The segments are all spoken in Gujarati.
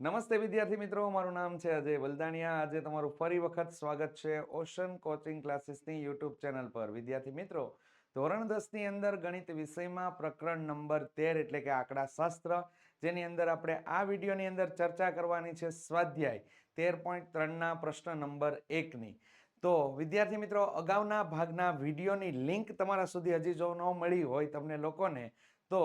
નમસ્તે વિદ્યાર્થી મિત્રો, મારું નામ છે અજય વલદાણિયા. આજે તમારું ફરી વખત સ્વાગત છે ઓશન કોચિંગ ક્લાસીસની યુટ્યુબ ચેનલ પર. વિદ્યાર્થી મિત્રો, ધોરણ દસની અંદર ગણિત વિષયમાં પ્રકરણ નંબર તેર એટલે કે આંકડા શાસ્ત્ર જેની અંદર આપણે આ વિડીયોની અંદર ચર્ચા કરવાની છે સ્વાધ્યાય તેર પોઈન્ટ ત્રણના પ્રશ્ન નંબર એકની. તો વિદ્યાર્થી મિત્રો, અગાઉના ભાગના વિડીયોની લિંક તમારા સુધી હજી જો ન મળી હોય તમને લોકોને, તો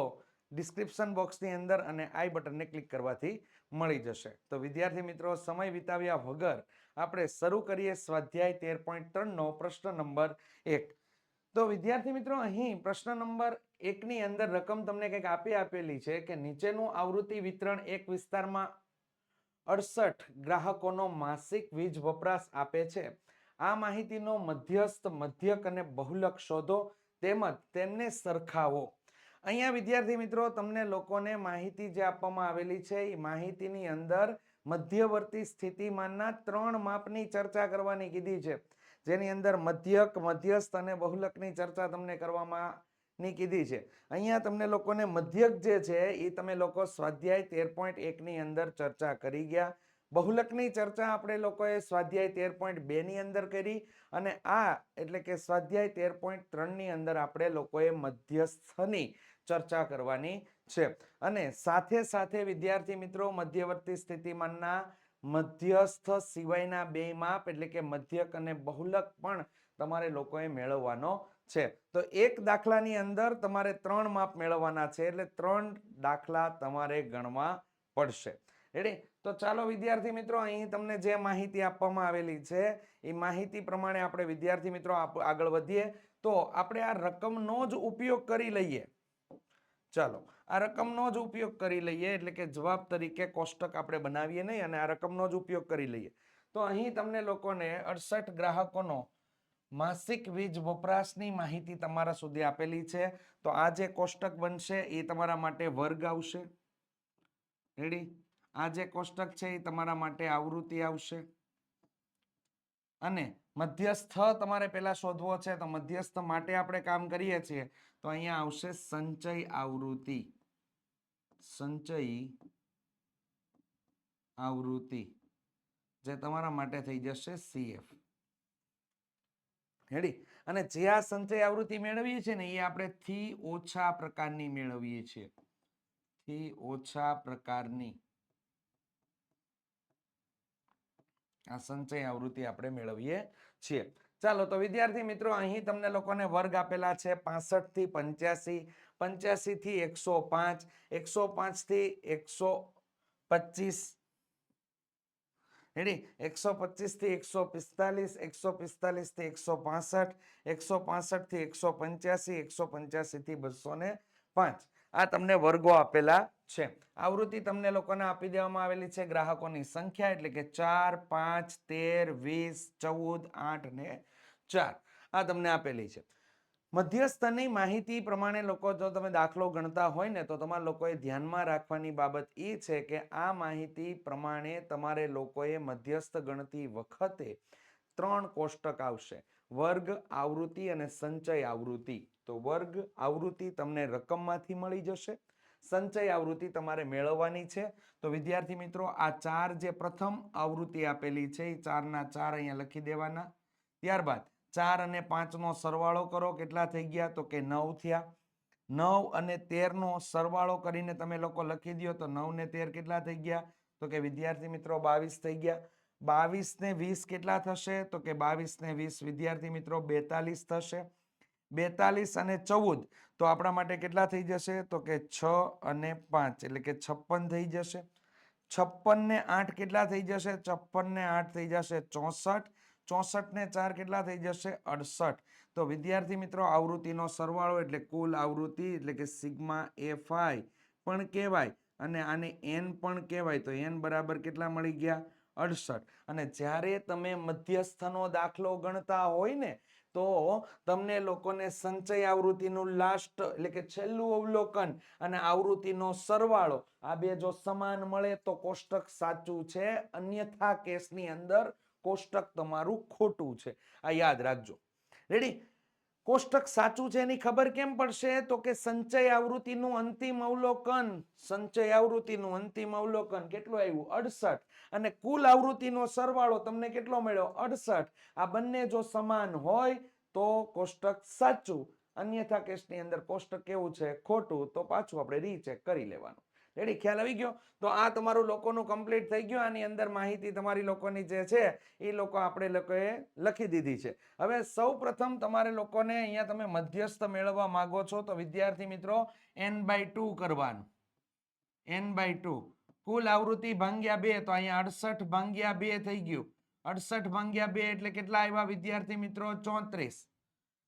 ડિસ્ક્રિપ્શન બોક્સની અંદર અને આઈ બટનને ક્લિક કરવાથી મળી જશે. તો વિદ્યાર્થી મિત્રો, સમય વિતાવ્યા વગર આપણે શરૂ કરીએ સ્વાધ્યાય તેર પોઈન્ટ ત્રણનો પ્રશ્ન નંબર એક. તો વિદ્યાર્થી મિત્રો, અહીં પ્રશ્ન નંબર એકની અંદર રકમ તમને કંઈક આપી આપેલી છે કે નીચેનું આવૃત્તિ વિતરણ એક વિસ્તારમાં અડસઠ ગ્રાહકોનો માસિક વીજ વપરાશ આપે છે. આ માહિતીનો મધ્યસ્થ, મધ્યક અને બહુલક શોધો તેમજ તેમને સરખાવો. અહીંયા વિદ્યાર્થી મિત્રો, તમને લોકોને માહિતી જે આપવામાં આવેલી છે એ માહિતીની અંદર મધ્યવર્તી સ્થિતિમાનના ત્રણ માપની ચર્ચા કરવાની કીધી છે. જેની અંદર મધ્યક, મધ્યસ્થ અને બહુલકની ચર્ચા તમને કરવામાં ની કીધી છે. અહીંયા તમને લોકોને મધ્યક જે છે એ તમે લોકો સ્વાધ્યાય તેર પોઈન્ટ એકની અંદર ચર્ચા કરી ગયા. બહુલકની ચર્ચા આપણે લોકોએ સ્વાધ્યાય તેર પોઈન્ટ બેની અંદર કરી અને આ એટલે કે સ્વાધ્યાય તેર પોઈન્ટ ત્રણની અંદર આપણે લોકોએ મધ્યસ્થની ચર્ચા કરવાની છે. અને સાથે સાથે વિદ્યાર્થી મિત્રો, મધ્યવર્તી સ્થિતિમાનના મધ્યસ્થ સિવાયના બે માપ એટલે કે મધ્યક અને બહુલક પણ તમારે લોકોએ મેળવવાનો છે. તો એક દાખલાની અંદર તમારે ત્રણ માપ મેળવવાના છે એટલે ત્રણ દાખલા તમારે ગણવા પડશે. રેડી તો ચાલો વિદ્યાર્થી મિત્રો, અહીં તમને જે માહિતી આપવામાં આવેલી છે, એ માહિતી પ્રમાણે આપણે વિદ્યાર્થી મિત્રો આગળ વધીએ. તો આપણે આ રકમનો જ ઉપયોગ કરી લઈએ. ચાલો, આ રકમનો જ ઉપયોગ કરી લઈએ, એટલે કે જવાબ તરીકે કોષ્ટક આપણે બનાવીએ નહીં અને આ રકમનો જ ઉપયોગ કરી લઈએ. તો અહીં તમને લોકોને અડસઠ ગ્રાહકોનો માસિક વીજ વપરાશની માહિતી તમારા સુધી આપેલી છે. તો આ જે કોષ્ટક બનશે એ તમારા માટે વર્ગ આવશે. રેડી આ જે કોષ્ટક છે એ તમારા માટે આવૃત્તિ આવશે. અને મધ્યસ્થ તમારે પેલા શોધવો છે, તો મધ્યસ્થ માટે આપણે કામ કરીએ છીએ. તો અહીંયા આવશે સંચય આવૃત્તિ. સંચય આવૃત્તિ, જે તમારા માટે થઈ જશે સીએફ. હેડી અને જે આ સંચય આવૃત્તિ મેળવીએ છીએ ને, એ આપણે થી ઓછા પ્રકારની મેળવીએ છીએ. થી ઓછા પ્રકારની. આ સંચય આવૃત્તિ આપણે મેળવીએ છીએ ચાલો, તો વિદ્યાર્થી મિત્રો, અહીં તમને લોકોને વર્ગ આપેલા છે પાસઠથી પંચ્યાસી પંચ્યાસી થી એકસો પાંચ એકસો પાંચથી એકસો પચીસ. રેડી એકસો પચીસથી એકસો પિસ્તાલીસ એકસો પિસ્તાલીસથી એકસો પાસઠ એકસો પાસઠથી એકસો પંચ્યાસી એકસો પંચ્યાસી થી બસો ને પાંચ. આ તમને વર્ગો આપેલા છે. આવૃત્તિ તમને લોકોને આપી દેવામાં આવેલી છે ગ્રાહકોની સંખ્યા એટલે કે ચાર, પાંચ, તેર, વીસ, ચૌદ, આઠ ને ચાર. આ તમને આપેલી છે. મધ્યસ્થની માહિતી પ્રમાણે લોકો જો તમે દાખલો ગણતા હોય ને તો તમારા લોકોએ ધ્યાનમાં રાખવાની બાબત એ છે કે આ માહિતી પ્રમાણે તમારે લોકોએ મધ્યસ્થ ગણતી વખતે ત્રણ કોષ્ટક આવશે. વર્ગ, આવૃત્તિ અને સંચય આવૃત્તિ. તો વર્ગ, આવૃત્તિ તમને રકમમાંથી મળી જશે. સંચય આવૃત્તિ તમારે મેળવવાની છે. તો વિદ્યાર્થી મિત્રો, આ ચાર જે પ્રથમ આવૃત્તિ આપેલી છે એ ચારના ચાર અહીંયા લખી દેવાના. ત્યારબાદ ચાર અને પાંચનો સરવાળો કરો, કેટલા થઈ ગયા? તો કે નવ થયા. નવ અને તેરનો સરવાળો કરીને તમે લોકો લખી દો તો નવ ને તેર કેટલા થઈ ગયા? તો કે વિદ્યાર્થી મિત્રો, બાવીસ થઈ ગયા. બાવીસ ને વીસ કેટલા થશે? તો કે બાવીસ ને વીસ વિદ્યાર્થી મિત્રો, બેતાલીસ થશે. બેતાલીસ અને ચૌદ. તો આપણા માટે કેટલા થઈ જશે? તો કે છ અને પાંચ, એટલે કે છપ્પન થઈ જશે. છપ્પન ને આઠ કેટલા થઈ જશે? છપ્પન ને આઠ થઈ જશે ચોસઠ. ચોસઠ ને ચાર કેટલા થઈ જશે? અડસઠ. તો વિદ્યાર્થી મિત્રો, આવૃત્તિનો સરવાળો એટલે કુલ આવૃત્તિ એટલે કે સિગ્મા એફ પણ કહેવાય અને આને એન પણ કહેવાય. તો એન બરાબર કેટલા મળી ગયા? અડસઠ. અને જ્યારે તમે મધ્યસ્થનો દાખલો ગણતા હોય ને તો તમને લોકોને સંચય આવૃત્તિનું લાસ્ટ એટલે કે છેલ્લું અવલોકન અને આવૃત્તિનો સરવાળો, આ બે જો સમાન મળે તો કોષ્ટક સાચું છે, અન્યથા કેસની અંદર કોષ્ટક તમારું ખોટું છે. આ યાદ રાખજો. રેડી કોષ્ટક સાચું છે એની ખબર કેમ પડશે? તો કે સંચય આવૃત્તિનું અંતિમ અવલોકન. સંચય આવૃત્તિનું અંતિમ અવલોકન કેટલું આવ્યું? અડસઠ. અને કુલ આવૃત્તિનો સરવાળો તમને કેટલો મળ્યો? અડસઠ. આ બંને જો સમાન હોય તો કોષ્ટક સાચું. અન્યથા કેસની અંદર કોષ્ટક કેવું છે? ખોટું. તો પાછું આપણે રીચેક કરી લેવાનું. રેડી? ખ્યાલ આવી ગયો? તો આ તમારું લોકોનું કમ્પ્લીટ થઈ ગયું. આની અંદર માહિતી તમારી લોકોની જે છે, એ લોકો આપણે લોકોએ લખી દીધી છે. હવે સૌ પ્રથમ તમારે લોકોને અહીંયા તમે મધ્યસ્થ મેળવવા માંગો છો, તો વિદ્યાર્થી મિત્રો એન બાય ટુ કરવાનું. એન બાય ટુ કુલ આવૃત્તિ ભાંગ્યા બે, તો અહીંયા અડસઠ ભાંગ્યા બે થઈ ગયું. અડસઠ ભાંગ્યા બે એટલે કેટલા આવ્યા વિદ્યાર્થી મિત્રો? ચોત્રીસ.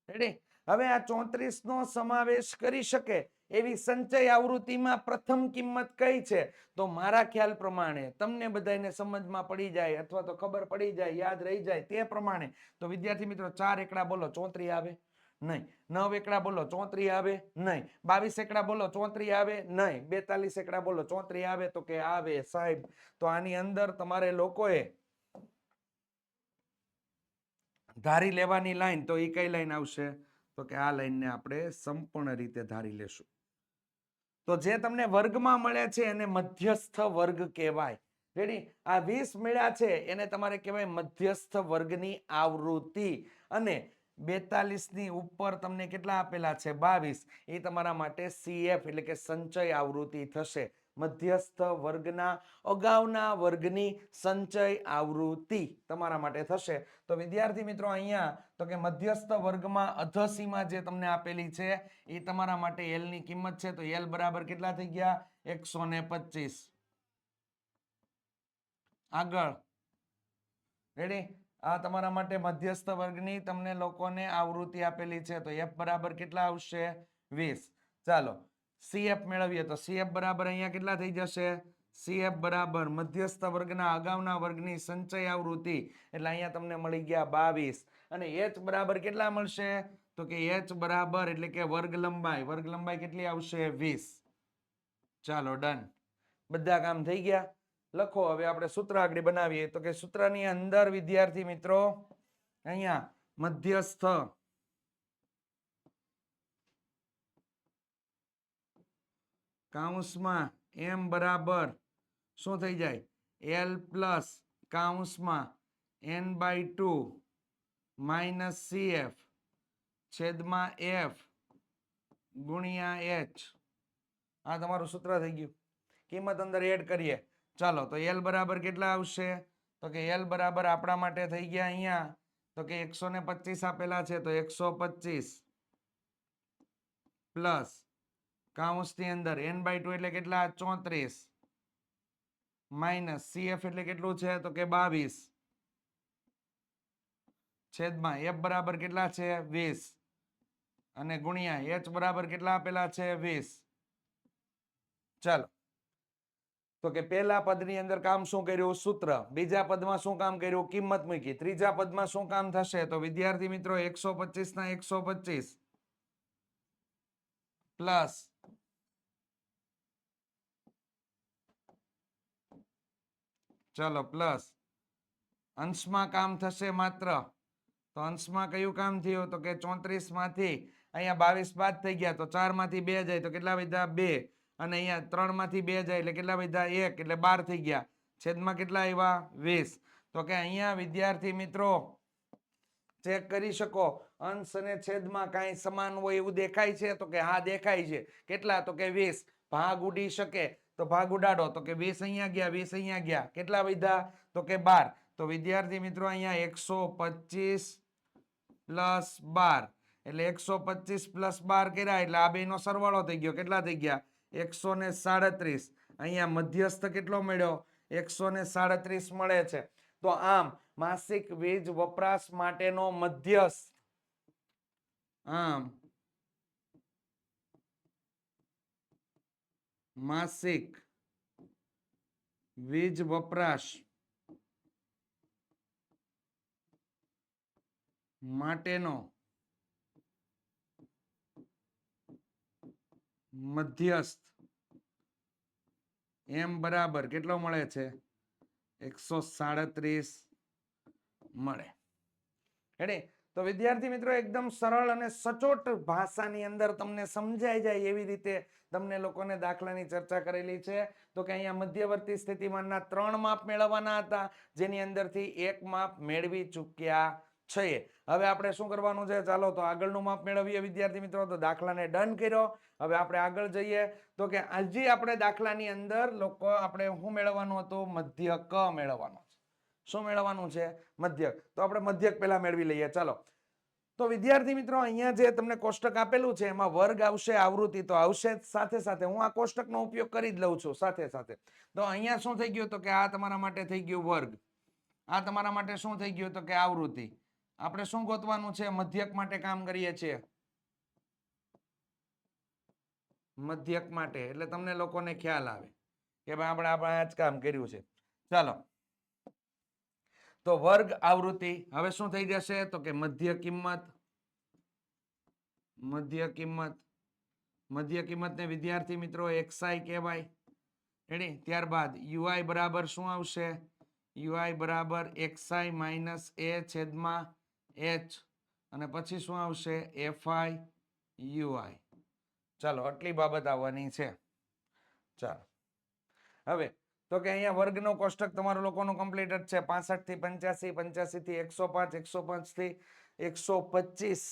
રેડી? હવે આ ચોત્રીસ નો સમાવેશ કરી શકે એવી સંચય આવૃત્તિમાં પ્રથમ કિંમત કઈ છે? તો મારા ખ્યાલ પ્રમાણે, તમને બધાને સમજમાં પડી જાય અથવા તો ખબર પડી જાય, યાદ રહી જાય તે પ્રમાણે. તો વિદ્યાર્થી મિત્રો, ચાર એકડા બોલો, ચોત્રી આવે? નહીં. નવ એકડા બોલો, ચોત્રી આવે? નહીં. બાવીસ એકડા બોલો, ચોત્રી આવે? નહીં. બેતાલીસ એકડા બોલો, ચોત્રી આવે? તો કે આવે સાહેબ. તો આની અંદર તમારે લોકોએ ધારી લેવાની લાઈન, તો એ કઈ લાઈન આવશે? તો કે આ લાઈનને આપણે સંપૂર્ણ રીતે ધારી લેશું. તો જે તમને વર્ગમાં મળે છે એને મધ્યસ્થ વર્ગ કહેવાય. રેડી આ વીસ મળ્યા છે, એને તમારે કહેવાય મધ્યસ્થ વર્ગની આવૃત્તિ. અને બેતાલીસની ઉપર તમને કેટલા આપેલા છે? બાવીસ. એ તમારા માટે સીએફ એટલે કે સંચય આવૃત્તિ થશે. મધ્યસ્થ વર્ગના અગાઉના વર્ગની સંચય આવૃત્તિ તમારા માટે થશે. તો વિદ્યાર્થી મિત્રો અહીંયા તો કે મધ્યસ્થ વર્ગમાં અધસીમા જે તમને આપેલી છે એ તમારા માટે એલની કિંમત છે. તો એલ બરાબર કેટલા થઈ ગયા? એકસો ને પચીસ. આગળ. રેડી આ તમારા માટે મધ્યસ્થ વર્ગની તમને લોકોને આવૃત્તિ આપેલી છે. તો એફ બરાબર કેટલા આવશે? વીસ. ચાલો. સીએફ મેળવીએ તો સીએફ બરાબર અહીંયા કેટલા થઈ જશે? સીએફ બરાબર મધ્યસ્થ વર્ગના અગાઉના વર્ગની સંચય આવૃત્તિ. એટલે અહીંયા તમને મળી ગયા બાવીસ. અને એચ બરાબર કેટલા મળશે? તો કે એચ બરાબર એટલે કે વર્ગ લંબાઈ. વર્ગ લંબાઈ કેટલી આવશે? વીસ. ચાલો ડન બધા કામ થઈ ગયા? લખો, હવે આપણે સૂત્ર આગળ બનાવીએ. તો કે સૂત્રની અંદર વિદ્યાર્થી મિત્રો, અહીંયા મધ્યસ્થ કાઉન્સમાં એમ બરાબર શું થઈ જાય? L plus કાઉન્સમાં N by two minus C F છેદમાં એફ ગુણ્યા એચ. આ તમારું સૂત્ર થઈ ગયું. કિંમત અંદર એડ કરીએ. ચાલો, તો એલ બરાબર કેટલા આવશે? તો કે એલ બરાબર આપણા માટે થઈ ગયા અહીંયા. તો કે એકસો પચીસ આપેલા છે, તો એકસો પચીસ પ્લસ કાઉન્સની અંદર એન બાય ટુ એટલે કેટલા? ચોત્રીસ. માઇનસ સીએફ એટલે કેટલું છે? તો કે બાવીસ. છેદમાં એફ બરાબર કેટલા છે? વીસ. અને ગુણ્યા એચ બરાબર કેટલા આપેલા છે? વીસ. ચાલો. તો કે પહેલા પદની અંદર કામ શું કર્યું? સૂત્ર. બીજા પદમાં શું કામ કર્યું? કિંમત મૂકી. ત્રીજા પદમાં શું કામ થશે? તો વિદ્યાર્થી મિત્રો, એકસો પચીસ ના એકસો પચીસ. પ્લસ ચલો પ્લસ. અંશમાં કામ થશે માત્ર. તો અંશમાં કયું કામ થયું? તો કે ચોત્રીસમાંથી અહીંયા બાવીસ બાદ થઈ ગયા, તો ચારમાંથી બે જાય, તો કેટલા વધ્યા બે. અને અહીંયા ત્રણમાંથી બે જાય, એટલે કેટલા વધ્યા એક, એટલે બાર થઈ ગયા. છેદમાં કેટલા આવ્યા? વીસ. તો કે અહીંયા વિદ્યાર્થી મિત્રો, ચેક કરી શકો. અંશ અને છેદમાં કાંઈ સમાન હોય એવું દેખાય છે? તો કે હા, દેખાય છે. કેટલા? તો કે વીસ. ભાગ ઉડી શકે. તો ભાગ ઉડાડો. તો કે વીસ અહીંયા ગયા, વીસ અહીંયા ગયા. કેટલા વધ્યા તો કે બાર. તો વિદ્યાર્થી મિત્રો અહીંયા એકસો પચીસ પ્લસ બાર. એટલે એકસો પચીસ પ્લસ બાર કર્યા. એટલે આ બેનો સરવાળો થઈ ગયો. કેટલા થઈ ગયા? એકસો ને સાડત્રીસ. અહીંયા મધ્યસ્થ કેટલો મળ્યો? એકસો ને સાડત્રીસ મળે છે. તો આમ માસિક વીજ વપરાશ માટેનો મધ્યસ્થ આમ. માસિક. વીજ વપરાશ. માટેનો. મધ્યસ્થ. એમ બરાબર કેટલો મળે છે? એકસો સાડત્રીસ મળે. હેડે તો વિદ્યાર્થી મિત્રો, એકદમ સરળ અને સચોટ ભાષાની અંદર તમને સમજાઈ જાય એવી રીતે તમને લોકોને દાખલાની ચર્ચા કરેલી છે. તો કે અહીંયા મધ્યવર્તી સ્થિતિમાનના ત્રણ માપ મેળવવાના હતા, જેની અંદરથી એક માપ મેળવી ચૂક્યા છે હવે આપણે શું કરવાનું છે? ચાલો તો આગળનું માપ મેળવીએ વિદ્યાર્થી મિત્રો, તો દાખલાને ડન કર્યો. હવે આપણે આગળ જઈએ. તો કે આજે આપણે દાખલાની અંદર લોકો, આપણે શું મેળવવાનું હતું? મધ્યક મેળવવાનું. છે શું મેળવવાનું છે? મધ્યક. તો આપણે મધ્યક પહેલા મેળવી લઈએ. ચાલો. તો વિદ્યાર્થી મિત્રો, અહીંયા જે તમને કોષ્ટક આપેલું છે, એમાં વર્ગ આવશે, આવૃત્તિ તો આવશે જ. સાથે સાથે હું આ કોષ્ટકનો ઉપયોગ કરી જ લઉં છું, સાથે સાથે. તો અહીંયા શું થઈ ગયું તો કે આ તમારા માટે થઈ ગયું વર્ગ. આ તમારા માટે શું થઈ ગયું તો કે આવૃત્તિ. આપણે શું ગોતવાનું છે? મધ્યક માટે કામ કરીએ છીએ. મધ્યક માટે. એટલે તમને લોકોને ખ્યાલ આવે કે ભાઈ આપણે આપણે આ જ કામ કર્યું છે. ચાલો. તો વર્ગ આવૃત્તિ હવે શું થઈ જશે? તો કે મધ્ય કિંમત મધ્ય કિંમત, મધ્ય કિંમતને વિદ્યાર્થી મિત્રો એક્સઆઈ કહેવાય. રેડી ત્યારબાદ યુઆઈ બરાબર શું આવશે? યુઆઈ બરાબર એક્સઆઈ માઇનસ એ છેદમાં એચ અને પછી શું આવશે? એફઆઈ યુઆઈ ચાલો, આટલી બાબત આવવાની છે. ચાલો. હવે તો કે અહીંયા વર્ગનો કોષ્ટક તમારો લોકોનો કમ્પ્લીટ જ છે. પાસઠથી પંચ્યાસી પંચ્યાસી થી એકસો પાંચ એકસો પાંચથી એકસો પચીસ.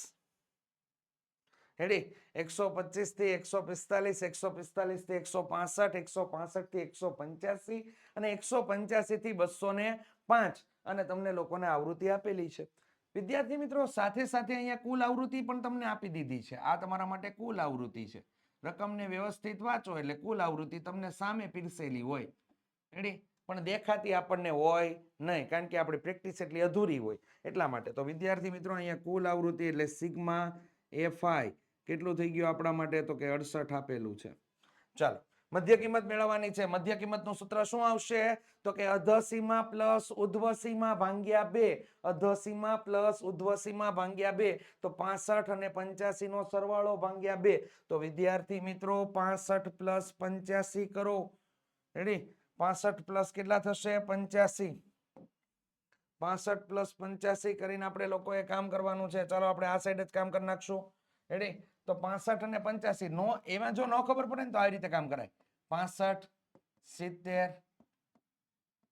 હેડી એકસો પચીસથી એકસો પિસ્તાલીસ એકસો પિસ્તાલીસથી એકસો પાસઠ એકસો પાસઠથી એકસો પંચ્યાસી અને એકસો પંચ્યાસી થી બસો ને પાંચ. અને તમને લોકોને આવૃત્તિ આપેલી છે. વિદ્યાર્થી મિત્રો, સાથે સાથે અહીંયા કુલ આવૃત્તિ પણ તમને આપી દીધી છે. આ તમારા માટે કુલ આવૃત્તિ છે. રકમને વ્યવસ્થિત વાંચો એટલે કુલ આવૃત્તિ તમને સામે પીરસેલી હોય. રેડી? પણ દેખાતી આપણને હોય નહીં, કારણ કે આપણી પ્રેક્ટિસ એટલી અધૂરી હોય. એટલા માટે. તો વિદ્યાર્થી મિત્રો, અહીંયા કુલ આવૃત્તિ એટલે સિગ્મા એફઆઈ કેટલું થઈ ગયું આપણા માટે? તો કે અડસઠ આપેલું છે. ચાલો. મધ્ય કિંમત મેળવવાની છે. મધ્ય કિંમતનું સૂત્ર શું આવશે? તો કે અધસીમા પ્લસ ઉધ્વસીમા ભાંગ્યા બે. અધસીમા પ્લસ ઉધ્વસીમા ભાંગ્યા બે. તો પાસઠ અને પંચ્યાસી નો સરવાળો ભાંગ્યા બે. તો વિદ્યાર્થી મિત્રો, પાસઠ પ્લસ પંચ્યાસી કરો. રેડી? પાસઠ પ્લસ કેટલા થશે? પંચ્યાસી. પાસઠ પ્લસ પંચ્યાસી કરીને આપણે લોકોએ કામ કરવાનું છે. ચાલો આપણે આ સાઈડ જ કામ કરી નાખશું. રેડી તો પાસઠ અને પંચ્યાસી. નો, એમાં જો ન ખબર પડે ને તો આવી રીતે કામ કરાય. પાસઠ, સિત્તેર,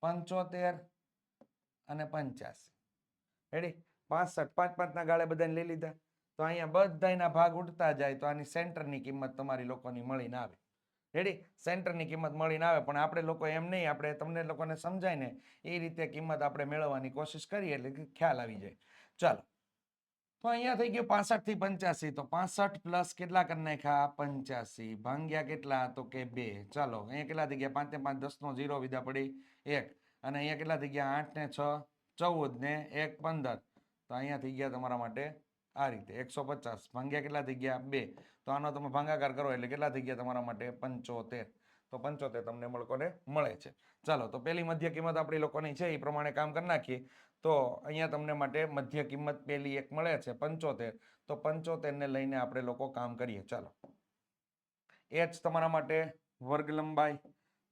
પંચોતેર અને પંચ્યાસી. રેડી પાસઠ, પાંચ પાંચના ગાળે બધાને લઈ લીધા. તો અહીંયા બધાના ભાગ ઉડતા જાય તો આની સેન્ટરની કિંમત તમારી લોકોની મળીને આવે. રેડી? સેન્ટરની કિંમત મળીને આવે, પણ આપણે લોકો એમ નહીં, આપણે તમને લોકોને સમજાય ને, એ રીતે કિંમત આપણે મેળવવાની કોશિશ કરીએ એટલે ખ્યાલ આવી જાય. ચાલો. તો અહીંયા થઈ ગયું પાસઠથી પંચ્યાસી, તો પાસઠ પ્લસ કેટલા કરી નાખ્યા? પંચ્યાસી. ભાંગ્યા કેટલા? તો કે બે. ચાલો, અહીંયા કેટલા થઈ ગયા? પાંચે પાંચ દસ નો ઝીરો વિધા પડી એક. અને અહીંયા કેટલા થઈ ગયા? આઠ ને છ ચૌદ ને એક, પંદર. તો અહીંયા થઈ ગયા તમારા માટે આ રીતે એકસો પચાસ ભાંગ્યા કેટલા થઈ ગયા? બે. તો આનો તમે ભાંગાકાર કરો એટલે કેટલા થઈ ગયા તમારા માટે? પંચોતેર. તો પંચોતેર તમને મળકોને મળે છે. ચાલો, તો પહેલી મધ્ય કિંમત આપણી લોકોની છે, એ પ્રમાણે કામ કરી નાખીએ. તો અહીંયા તમને માટે મધ્ય કિંમત પેલી એક મળે છે, પંચોતેર. તો પંચોતેરને લઈને આપણે લોકો કામ કરીએ. ચાલો. એચ તમારા માટે વર્ગ લંબાઈ.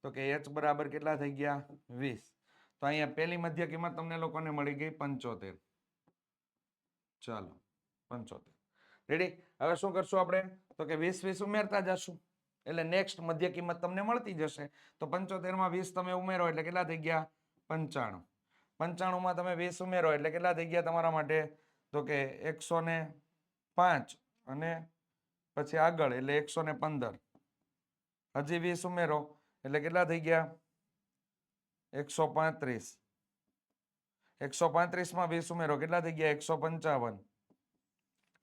તો કે એચ બરાબર કેટલા થઈ ગયા? વીસ. તો અહીંયા પેલી મધ્ય કિંમત તમને લોકોને મળી ગઈ પંચોતેર. ચાલો. પંચોતેર. રેડી હવે શું કરશું આપણે? તો કે વીસ વીસ ઉમેરતા જશું. એટલે નેક્સ્ટ મધ્ય કિંમત તમને મળતી જશે. તો પંચોતેરમાં વીસ તમે ઉમેરો એટલે કેટલા થઈ ગયા? પંચાણું. પંચાણું માં તમે વીસ ઉમેરો એટલે કેટલા થઈ ગયા તમારા માટે? તો કે એકસો ને પાંચ અને પછી આગળ એટલે એકસો ને પંદર. હજી વીસ ઉમેરો એટલે કેટલા થઈ ગયા? એકસો પાંત્રીસ. એકસો પાંત્રીસમાં વીસ ઉમેરો. કેટલા થઈ ગયા? એકસો પંચાવન.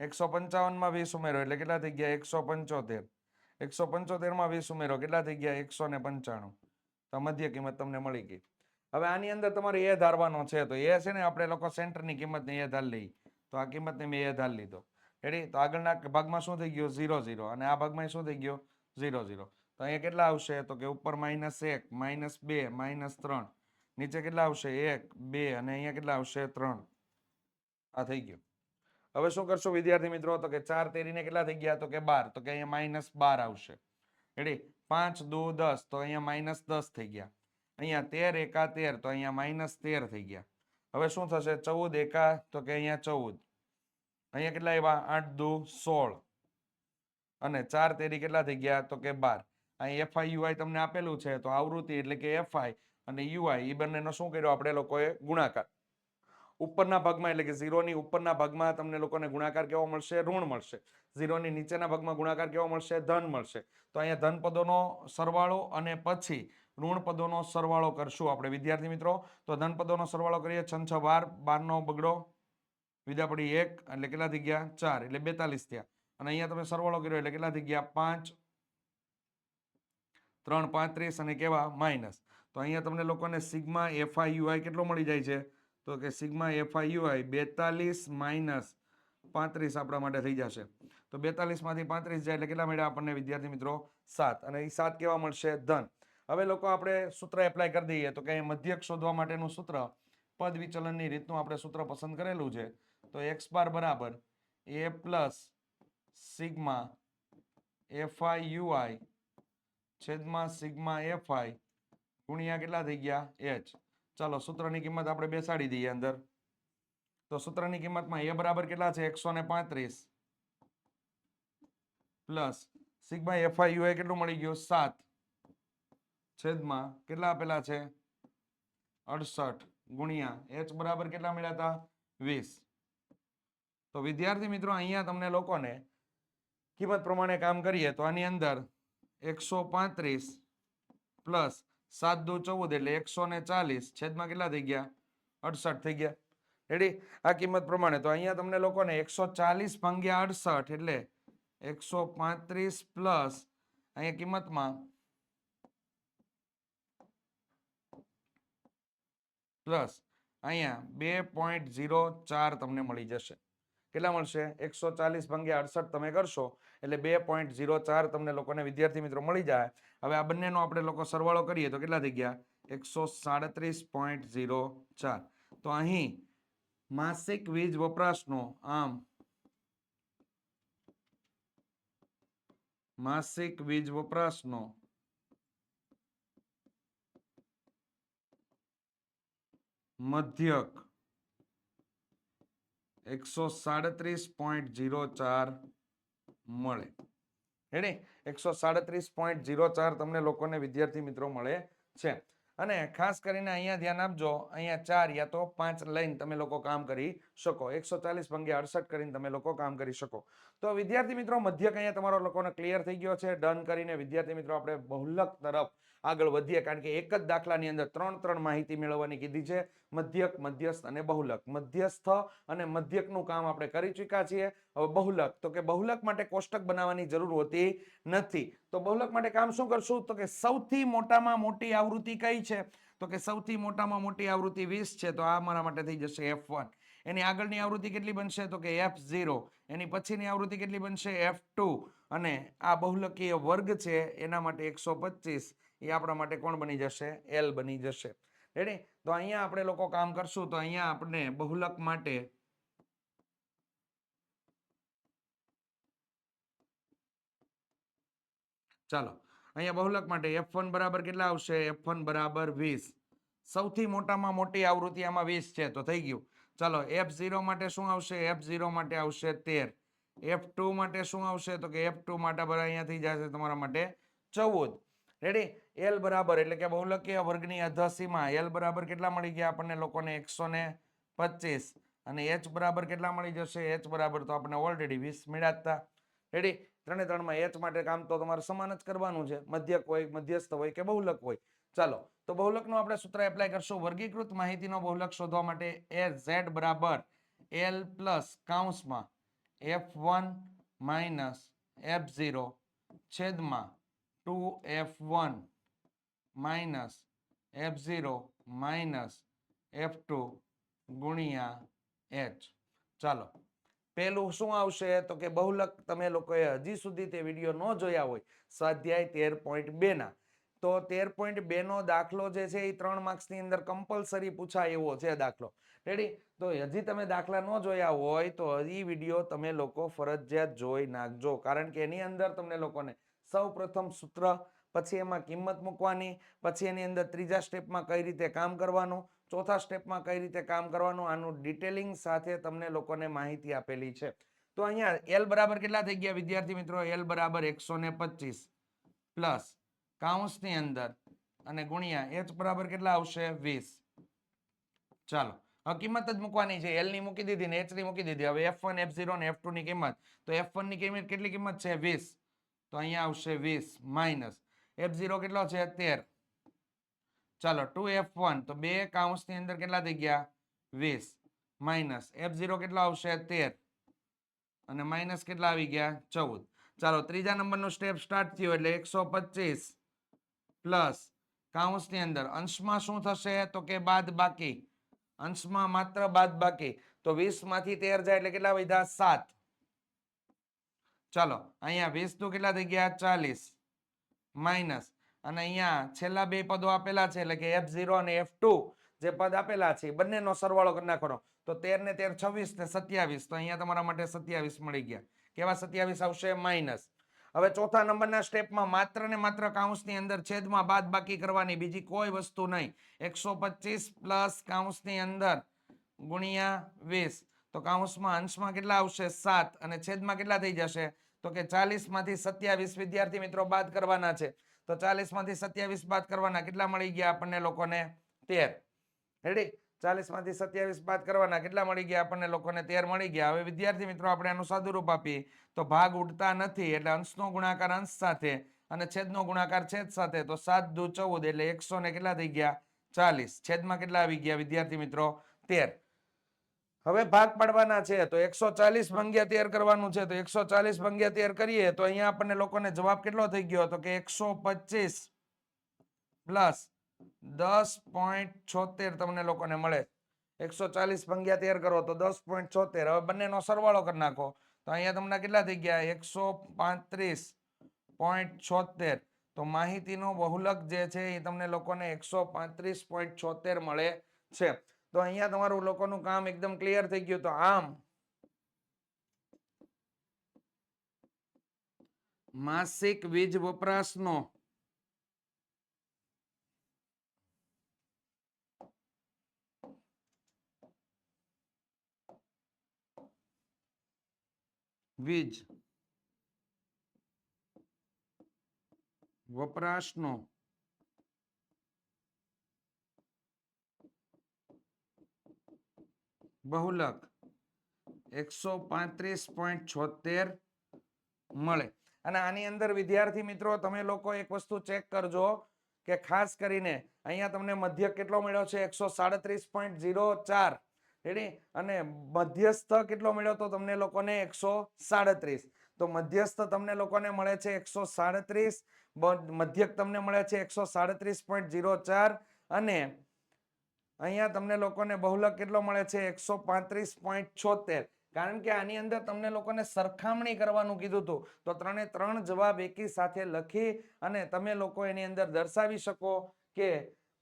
એકસો પંચાવનમાં વીસ ઉમેરો એટલે કેટલા થઈ ગયા? એકસો પંચોતેર. એકસો પંચોતેરમાં વીસ ઉમેરો કેટલા થઈ ગયા? એકસો ને પંચાણું. તો મધ્ય કિંમત તમને મળી ગઈ. હવે આની અંદર તમારે એ ધારવાનો છે, તો એ છે ને આપણે લોકો સેન્ટરની કિંમતને એ ધાર લઈ તો આ કિંમતને મેં એ ધાર લીધો. રેડી તો આગળના ભાગમાં શું થઈ ગયું? Zero zero. અને આ ભાગમાં શું થઈ ગયો? Zero zero. તો અહીંયા કેટલા આવશે? તો કે ઉપર માઇનસ એક, માઇનસ બે, માઇનસ ત્રણ. નીચે કેટલા આવશે? એક, બે. અને અહીંયા કેટલા આવશે? ત્રણ. આ થઈ ગયું. હવે શું કરશો વિદ્યાર્થી મિત્રો? તો કે ચાર તેરીને કેટલા થઈ ગયા? તો કે બાર. તો કે અહીંયા માઇનસ બાર આવશે. રેડી પાંચ, દો, દસ. તો અહીંયા માઇનસ દસ થઈ ગયા. અહીંયા તેર, એકા, તેર. તો અહીંયા માઇનસ તેર થઈ ગયા. હવે શું થશે? ચૌદ, એકા, તો કે અહીંયા ચૌદ. અહીંયા કેટલા આવ્યા? આઠ, દુ, સોળ. અને ચાર, તેરી કેટલા થઈ ગયા? તો કે બાર. અહીં એફઆઈ યુઆઈ તમને આપેલું છે. તો આવૃત્તિ એટલે કે એફઆઈ અને યુઆઈ એ બંનેનો શું કર્યો? આપણે લોકોએ ગુણાકાર. ઉપરના ભાગમાં, એટલે કે ઝીરોની ઉપરના ભાગમાં તમને લોકોને ગુણાકાર કેવો મળશે? ઋણ મળશે. ઝીરોની નીચેના ભાગમાં ગુણાકાર કેવો મળશે? ધન મળશે. તો અહીંયા ધન પદોનો સરવાળો અને પછી ઋણ પદોનો સરવાળો કરશું આપણે. વિદ્યાર્થી મિત્રો, તો ધન પદોનો સરવાળો કરીએ. છ છ, બાર. બારનો બગડો. વિદા પડી એક, એટલે કેટલા થઈ ગયા? ચાર, એટલે બેતાલીસ થયા. અને અહીંયા તમે સરવાળો કર્યો, એટલે કેટલા થઈ ગયા? પાંચ. ત્રણ, પાંત્રીસ અને કેવા? માઇનસ. તો અહીંયા તમને લોકોને સિગ્મા, એફઆઈ, યુઆઈ કેટલો મળી જાય છે? તો કે સિગ્મા એફઆઈયુઆઈ બેતાલીસ માઇનસ પાંત્રીસ આપણા માટે થઈ જશે. તો બેતાલીસમાંથી પાંત્રીસ જાય એટલે કેટલા મળ્યા આપણને વિદ્યાર્થી મિત્રો સાત. અને એ સાત કેવા મળશે? ધન. હવે લોકો આપણે સૂત્ર એપ્લાય કરી દઈએ તો કે મધ્યક શોધવા માટેનું સૂત્ર પદ વિચલનની રીતનું આપણે સૂત્ર પસંદ કરેલું છે. તો એક્સ બાર બરાબર A plus sigma FI UI છેદમાં સિગ્મા એફઆઈ ગુણ્યા કેટલા થઈ ગયા? એચ. ચાલો સૂત્રની કિંમત આપણે બેસાડી દઈએ અંદર. તો સૂત્રની કિંમતમાં એ બરાબર કેટલા છે? એકસો ને પાંત્રીસ. પ્લસ સિગ્મા એફઆઈયુ એ કેટલું મળી ગયું? સાત. છેદમાં કેટલા આપેલા છે? અડસઠ ગુણ્યા એચ બરાબર કેટલા મળ્યા હતા? વીસ. તો વિદ્યાર્થી મિત્રો, અહીંયા તમને લોકોને કિંમત પ્રમાણે કામ કરીએ તો આની અંદર એકસો પાંત્રીસ પ્લસ સાત દુ ચૌદ એટલે એકસો ને ચાલીસ. છેદમાં કેટલા થઈ ગયા? અડસઠ થઈ ગયા. રેડી આ કિંમત પ્રમાણે. તો અહીંયા તમને લોકોને એકસો ચાલીસ ભાંગ્યા અડસઠ એટલે એકસો પાંત્રીસ પ્લસ અહીંયા કિંમતમાં પ્લસ અહીંયા બે પોઈન્ટ ઝીરો ચાર તમને મળી જશે. કેટલા મળશે? એકસો ચાલીસ ભાંગ્યા અડસઠ તમે કરશો એટલે બે પોઈન્ટ ઝીરો ચાર તમને લોકોને વિદ્યાર્થી મિત્રો મળી જાય. હવે આ બંનેનો આપણે લોકો સરવાળો કરીએ તો કેટલા થઈ ગયા? એકસો સાડત્રીસ પોઈન્ટ ઝીરો ચાર. તો અહીં માસિક વીજ વપરાશનો આમ માસિક વીજ વપરાશનો મધ્યક એકસો સાડત્રીસ પોઈન્ટ ઝીરો ચાર મળે. રેડી એકસો સાડત્રીસ પોઈન્ટ ઝીરો ચાર તમને લોકોને વિદ્યાર્થી મિત્રો મળે છે. અને ખાસ કરીને અહીંયા ધ્યાન આપજો, અહીંયા ચાર યા તો પાંચ લઈને તમે લોકો કામ કરી શકો. એકસો ચાલીસ ભંગે અડસઠ કરીને તમે લોકો કામ કરી શકો. તો વિદ્યાર્થી મિત્રો, મધ્યક અહીંયા તમારો લોકોને ક્લિયર થઈ ગયો છે. ડન કરીને વિદ્યાર્થી મિત્રો, આપણે બહુલક તરફ આગળ વધીએ. કારણ કે એક જ દાખલાની અંદર ત્રણ ત્રણ માહિતી મેળવવાની કીધી છે. મધ્યક, મધ્યસ્થ અને બહુલક. મધ્યસ્થ અને મધ્યકનું કામ આપણે કરી ચૂક્યા છીએ. હવે બહુલક. તો કે બહુલક માટે કોષ્ટક બનાવવાની જરૂર હોતી નથી. તો બહુલક માટે કામ શું કરશું? તો કે સૌથી મોટામાં મોટી આવૃત્તિ કઈ છે? તો કે સૌથી મોટામાં મોટી આવૃત્તિ વીસ છે. તો આ મારા માટે થઈ જશે એફ વન એની આગળની આવૃત્તિ કેટલી બનશે? તો કે એફ ઝીરો એની પછીની આવૃત્તિ કેટલી બનશે? એફ ટુ અને આ બહુલકીય વર્ગ છે, એના માટે એકસો પચીસ. એ આપણા માટે કોણ બની જશે? એલ બની જશે. રેડી તો અહીંયા આપણે લોકો કામ કરશું. તો અહીંયા આપણે બહુલક માટે ચાલો. અહીંયા બહુલક માટે એફ વન બરાબર કેટલા આવશે? એફ વન બરાબર વીસ. સૌથી મોટામાં મોટી આવૃત્તિ આમાં વીસ છે. તો થઈ ગયું. ચાલો એફ ઝીરો માટે શું આવશે? એફ ઝીરો માટે આવશે તેર. એફ ટુ માટે શું આવશે? તો કે એફ માટે બરાબર અહીંયા થઈ જશે તમારા માટે ચૌદ. રેડી એલ બરાબર, એટલે કે બહુલકીય વર્ગની અધસીમાં. એલ બરાબર કેટલા મળી ગયા આપણને લોકોને? એકસો ને પચીસ. અને એચ બરાબર કેટલા મળી જશે? એચ બરાબર તો આપણને ઓલરેડી વીસ મેળાતા રેડી ત્રણે ત્રણમાં એચ માટે કામ તો તમારે સમાન જ કરવાનું છે. મધ્યક હોય, મધ્યસ્થ હોય કે બહુલક હોય. ચાલો તો બહુલકનું આપણે સૂત્ર એપ્લાય કરશું. વર્ગીકૃત માહિતીનો બહુલક શોધવા માટે એ ઝેડ બરાબર L plus કાઉન્સમાં F one minus F zero છેદમાં two F one minus F zero minus F two ગુણ્યા એચ ચાલો. પહેલું શું આવશે? તો કે બહુલક તમે લોકોએ હજી સુધી તે વીડિયો ન જોયા હોય. સ્વાધ્યાય તેર પોઈન્ટ બેના તો તેર પોઈન્ટ બેનો દાખલો જે છે એ ત્રણ માર્ક્સની અંદર કમ્પલસરી પૂછાય એવો છે દાખલો. રેડી તો હજી તમે દાખલા ન જોયા હોય તો હજી વીડિયો તમે લોકો ફરજિયાત જોઈ નાખજો. કારણ કે એની અંદર તમને લોકોને સૌ પ્રથમ સૂત્ર, પછી એમાં કિંમત મૂકવાની, પછી એની અંદર ત્રીજા સ્ટેપમાં કઈ રીતે કામ કરવાનું, ચોથા સ્ટેપમાં કઈ રીતે કામ કરવાનું, આનું ડિટેલિંગ સાથે તમને લોકોને માહિતી આપેલી છે. તો અહીંયા એલ બરાબર કેટલા થઈ ગયા વિદ્યાર્થી મિત્રો? એલ બરાબર એકસો ને પચીસ. પ્લસ કાઉન્સની અંદર અને ગુણ્યા એચ બરાબર કેટલા આવશે? વીસ. ચાલો, હવે કિંમત જ મૂકવાની છે. એલની મૂકી દીધી ને એચ મૂકી દીધી. હવે એફ વન એફ ઝીરો ને એફ ટુ ની કિંમત. તો એફ વનની કિંમત કેટલી કિંમત છે? વીસ. તો અહીંયા આવશે વીસ માઇનસ. એફ ઝીરો કેટલો છે? તેર. ચાલો, ટુ એફ વન તો બે કાઉન્સની અંદર કેટલા થઈ ગયા? વીસ. માઇનસ. એફ ઝીરો કેટલો આવશે? તેર. અને માઇનસ કેટલા આવી ગયા? ચૌદ. ચાલો, ત્રીજા નંબરનું સ્ટેપ સ્ટાર્ટ થયો એટલે એકસો પચીસ. પ્લસ કાઉન્સની અંદર અંશમાં શું થશે તો કે બાદ બાકી. અંશમાં માત્ર બાદ બાકી. તો વીસમાંથી તેર જાય એટલે કેટલા વધ્યા? સાત. ચાલો, અહીંયા વીસ તો કેટલા થઈ ગયા? ચાલીસ. માઇનસ. અને અહીંયા છેલ્લા બે પદો આપેલા છે, એટલે કે એફ ઝીરો અને એફ ટુ જે પદ આપેલા છે બંનેનો સરવાળો કરી નાખવાનો. તો તેર ને તેર છવ્વીસ ને સત્યાવીસ. તો અહીંયા તમારા માટે સત્યાવીસ મળી ગયા. કેવા સત્યાવીસ આવશે? માઇનસ. હવે ચોથા નંબરના સ્ટેપમાં માત્ર ને માત્ર કાઉન્સની અંદર છેદમાં બાદ બાકી કરવાની બીજી કોઈ વસ્તુ નહીં. એકસો પચીસ પ્લસ કાઉન્સની અંદર ગુણ્યા વીસ. તો કાઉન્સમાં અંશમાં કેટલા આવશે? સાત. અને છેદમાં કેટલા થઈ જશે? તો કે ચાલીસમાંથી સત્યાવીસ વિદ્યાર્થી મિત્રો બાદ કરવાના છે. તો ચાલીસમાંથી સત્યાવીસ બાદ કરવાના કેટલા મળી ગયા આપણને લોકોને? તેર. રેડી ચાલીસમાંથી સત્યાવીસ બાદ કરવાના. કેટલા મળી ગયા આપણને? લોકોને તેર મળી ગયા. હવે વિદ્યાર્થી મિત્રો, આપણે આનું સાદુરૂપ આપીએ. તો ભાગ ઉડતા નથી એટલે અંશનો ગુણાકાર અંશ સાથે અને છેદનો ગુણાકાર છેદ સાથે. તો સાત દુ ચૌદ એટલે એકસો ને કેટલા થઈ ગયા? ચાલીસ. છેદમાં કેટલા આવી ગયા વિદ્યાર્થી મિત્રો? તેર. હવે ભાગ પાડવાના છે. તો એકસો ચાલીસ ભંગ્યા તેર કરવાનું છે. તો એકસો ચાલીસ ભંગ્યા તેર કરીએ. તો અહીંયા આપણને લોકોને જવાબ કેટલો થઈ ગયો? તો કે એકસો પચીસ પ્લસ દસ પોઈન્ટ છોતેર તમને લોકોને મળે. એકસો ચાલીસ ભંગ્યા તેર કરો તો દસ પોઈન્ટ છોતેર. હવે બંનેનો સરવાળો કરી નાખો. તો અહીંયા તમને કેટલા થઈ ગયા? એકસો પાંત્રીસ પોઈન્ટ છોતેર. તો માહિતીનો બહુલક જે છે એ તમને લોકોને એકસો પાંત્રીસ પોઈન્ટ છોતેર મળે છે. તો અહીંયા તમારું લોકોનું કામ એકદમ ક્લિયર થઈ ગયું. તો આમ માસિક વીજ વપરાશનો વીજ. વપરાશનો. બહુલક. એકસો પાંત્રીસ પોઈન્ટ છોતેર મળે. અને આની અંદર વિદ્યાર્થી મિત્રો, તમે લોકો એક વસ્તુ ચેક કરજો કે ખાસ કરીને અહીંયા તમને મધ્ય કેટલો મળ્યો છે? એકસો સાડત્રીસ પોઈન્ટ ઝીરો ચાર. રેડી અને મધ્યસ્થ કેટલો મળ્યો તો તમને લોકોને એકસો સાડત્રીસ. તો મધ્યસ્થ તમને લોકોને મળે છે એકસો સાડત્રીસ મધ્યક તમને મળે છે એકસો સાડત્રીસ પોઈન્ટ ઝીરો ચાર અને અહીંયા તમને લોકોને બહુલક કેટલો મળે છે એકસો પાંત્રીસ પોઈન્ટ છોતેર. કારણ કે આની અંદર તમને લોકોને સરખામણી કરવાનું કીધું હતું. તો ત્રણે ત્રણ જવાબ એકી સાથે લખી અને તમે લોકો એની અંદર દર્શાવી શકો કે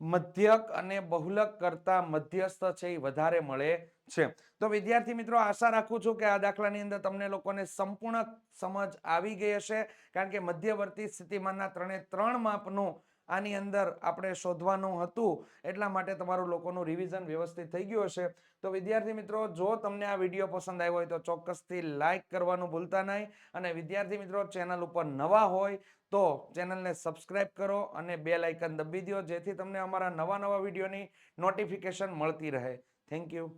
મધ્યક અને બહુલક કરતા મધ્યસ્થ છે, એ વધારે મળે છે. તો વિદ્યાર્થી મિત્રો, આશા રાખું છું કે આ દાખલાની અંદર તમને લોકોને સંપૂર્ણ સમજ આવી ગઈ હશે, કારણ કે મધ્યવર્તી સ્થિતિમાનના ત્રણે ત્રણ માપનું આની અંદર આપણે શોધવાનું હતું, એટલા માટે તમારું લોકોનું રિવિઝન વ્યવસ્થિત થઈ ગયું હશે. તો વિદ્યાર્થી મિત્રો, જો તમને આ વીડિયો પસંદ આવ્યો હોય તો ચોક્કસથી લાઇક કરવાનું ભૂલતા નહીં. અને વિદ્યાર્થી મિત્રો, ચેનલ ઉપર નવા હોય તો ચેનલને સબસ્ક્રાઇબ કરો અને બે લાઇકન દબી દો જેથી તમને અમારા નવા નવા વિડીયોની નોટિફિકેશન મળતી રહે. Thank you